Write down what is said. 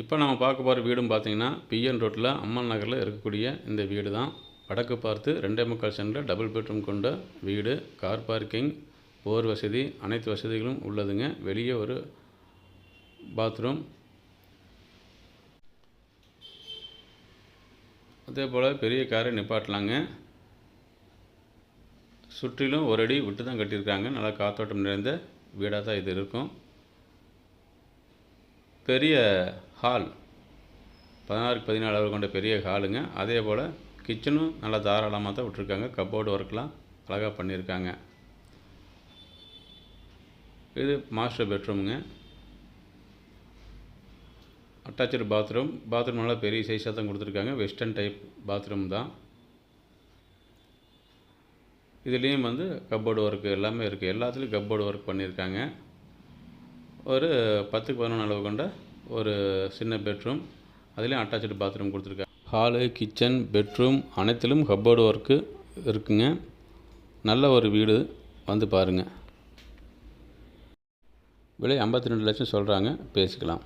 இப்போ நம்ம பார்க்க போகிற வீடும் பார்த்தீங்கன்னா பிஎன் ரோட்டில் அம்மன் நகரில் இருக்கக்கூடிய இந்த வீடு தான். வடக்கு பார்த்து ரெண்டே முக்கால் சென்டில் டபுள் பெட்ரூம் கொண்ட வீடு. கார் பார்க்கிங் போர் வசதி அனைத்து வசதிகளும் உள்ளதுங்க. வெளியே ஒரு பாத்ரூம் அதே போல் பெரிய காரை நிப்பாட்டலாங்க. சுற்றிலும் ஒரு அடி விட்டு தான் கட்டியிருக்காங்க நல்லா காத்தோட்டம் நிறைந்த வீடாக தான் இது இருக்கும். பெரிய ஹால். பதினாறுக்கு பதினாலு அளவு கொண்ட பெரிய ஹாலுங்க. அதே போல் கிச்சனும் நல்லா தாராளமாக தான் விட்ருக்காங்க கப்போர்டு ஒர்க்லாம் அழகாக பண்ணியிருக்காங்க இது மாஸ்டர் பெட்ரூமுங்க. Attach bathroom. பாத்ரூம் நல்லா பெரிய சைஸாக தான் கொடுத்துருக்காங்க. வெஸ்டர்ன் டைப் பாத்ரூம் தான். இதுலேயும் வந்து கப்போர்டு ஒர்க்கு எல்லாமே இருக்குது எல்லாத்துலேயும் கப்போர்டு ஒர்க் பண்ணியிருக்காங்க ஒரு பத்துக்கு பதினொன்று அளவு கொண்ட ஒரு சின்ன பெட்ரூம் அதுலேயும் அட்டாச்சு பாத்ரூம் கொடுத்துருக்காங்க ஹாலு கிச்சன் பெட்ரூம் அனைத்திலும் கப்போர்டு ஒர்க்கு இருக்குங்க. நல்ல ஒரு வீடு வந்து பாருங்கள் விலை ஐம்பத்தி ரெண்டு லட்சம் சொல்கிறாங்க பேசிக்கலாம்.